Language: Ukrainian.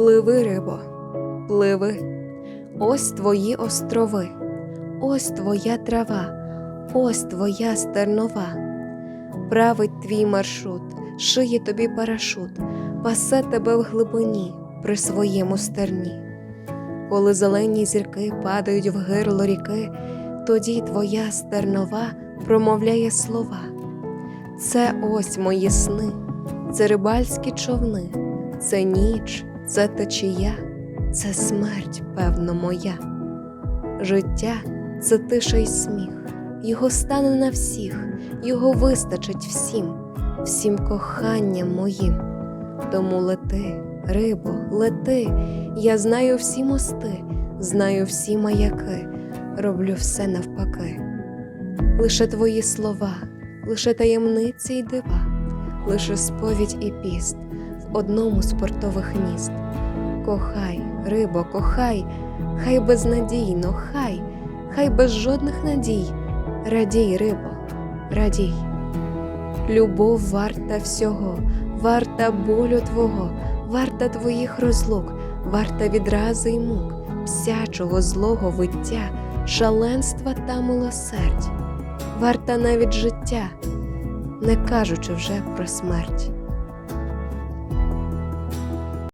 Пливи, рибо, пливи, ось твої острови, ось твоя трава, ось твоя стернова. Править твій маршрут, шиє тобі парашут, пасе тебе в глибині при своєму стерні. Коли зелені зірки падають в гирло ріки, тоді твоя стернова промовляє слова. Це ось мої сни, це рибальські човни, це ніч, це течія, це смерть, певно, моя. Життя це тиша й сміх, його стане на всіх, його вистачить всім, всім коханням моїм. Тому лети, рибо, лети, я знаю всі мости, знаю всі маяки, роблю все навпаки. Лише твої слова, лише таємниці й дива, лише сповідь і піст одному з портових міст. Кохай, рибо, кохай, хай безнадійно, хай, хай без жодних надій, радій, рибо, радій. Любов варта всього, варта болю твого, варта твоїх розлук, варта відрази й мук, всячого злого виття, шаленства та милосердь, варта навіть життя, не кажучи вже про смерть.